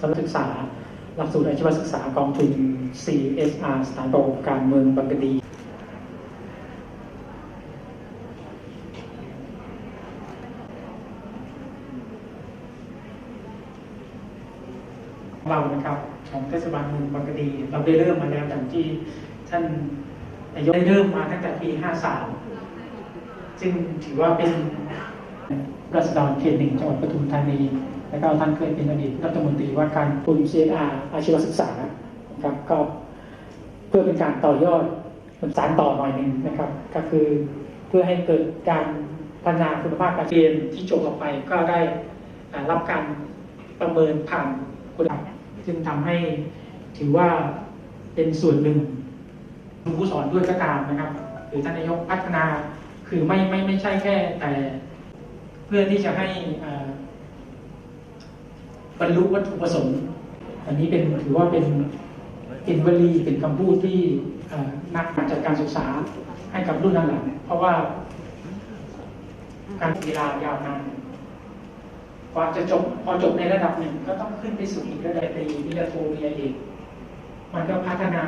สำหรับศึกษา หลักสูตรอาชีวศึกษากองทุน CSR สถานประกอบการเมืองบางกะดีเรานะครับของเทศบาลเมืองบางกะดี เราได้เริ่มมาแล้วอย่างที่ท่านนายกได้เริ่มมาตั้งแต่ปี 53 ซึ่งถือว่าเป็นรัศดรเขตหนึ่งจังหวัดปทุมธานี แล้วก็ท่านเคยเป็นอดีตรัฐมนตรีว่าการทุน CSR อาชีวศึกษานะครับก็เพื่อเป็นการต่อยอดมันสารต่อหน่อยหนึ่งนะครับ ก็คือเพื่อให้เกิดการพัฒนาคุณภาพการเรียนที่จบออกไปก็ได้รับการประเมินผ่านคุณภาพซึ่งทำให้ถือว่าเป็นส่วนหนึ่งครูผู้สอนด้วยก็ตามนะครับ หรือท่านนายกพัฒนาคือไม่ไม่ไม่ใช่แค่แต่เพื่อที่จะให้อ่า บรรลุวัตถุประสงค์ อันนี้เป็นถือว่าเป็นเป็นวลีเป็นคำพูดที่อ่านักจัดการศึกษาให้กับรุ่นหลังๆเพราะว่า การเวลายาวนานกว่าจะจบพอจบในระดับหนึ่งก็ต้องขึ้นไปสู่อีกระดับตรีวิทยาโทวิทยาเอกมันก็พัฒนา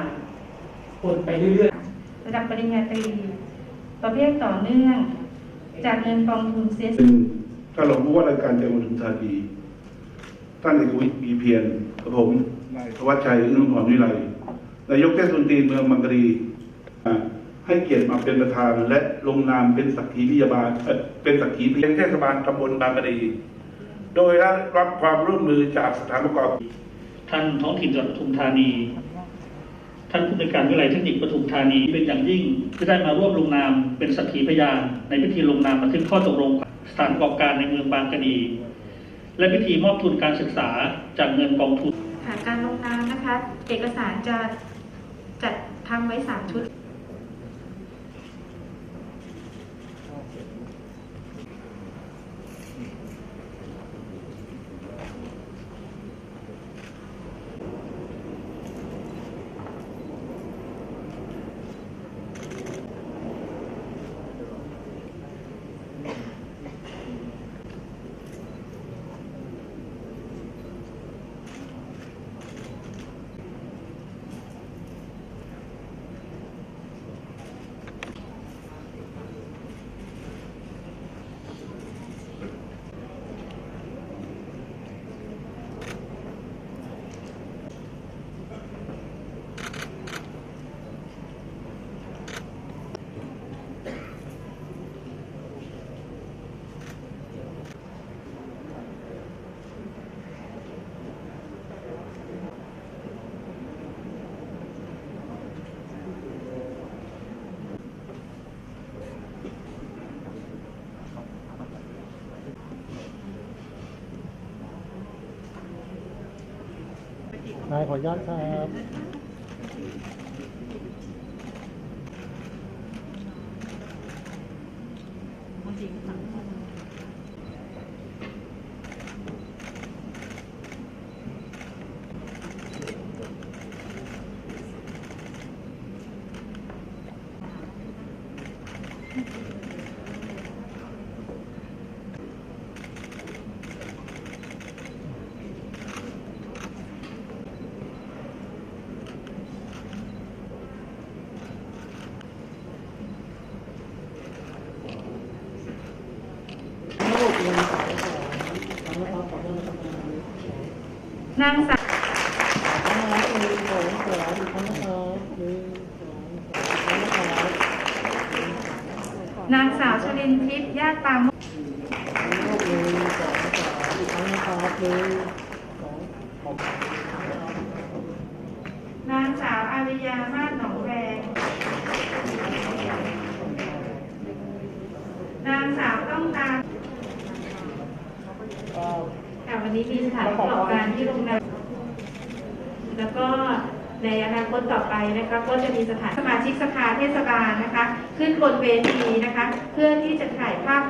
คนไปเรื่อยๆ ระดับปริญญาตรี ประเภทต่อเนื่อง จากเงินกองทุนเสียเป็นท่านรองผู้ว่าราชการจังหวัดปทุมธานี ท่านเอกวิทย์มีเพียรกับผมนายธวัชชัยอึ้งหอมวิไลนายกเทศมนตรีเมืองบางกะดีให้เกียรติมาเป็นประธาน และลงนามเป็นสักขีพยาบาลเป็นสักขีพยานเทศบาลตำบลบางกะดี โดยได้รับความร่วมมือจากสถานประกอบ ท่านท้องถิ่นจังหวัดปทุมธานี ท่านผู้ในวยการวิทยาลัยเทคนิคปทุมธานีเป็นอย่างยิ่งที่ได้มาร่วมลงนามเป็นสักขีพยานในพิธีลงนามบันทึกข้อตกลงสถานประกอบการในเมืองบางกะดี และพิธีมอบทุนการศึกษาจากเงินกองทุน ค่ะการลงนามนะคะ เอกสารจะจัดทำไว้สามชุด นายขออนุญาตครับนางสาวหนึ่งสองสามอีกครั้งนะครับห นึ่งสามอีกครั้งนางสาวชลินทิพย์ญาติปามนางสาวอาริยามาศหนองแวง นางสาวต้องตามเก้าค่ะวันนี้มีสถานประกอบการที่โรงแรมแล้วก็ในอนาคตต่อไปนะคะก็จะมีสถานสมาชิกสภาเทศบาลนะคะ ขึ้นบนเวทีนะคะ เพื่อที่จะถ่ายภาพ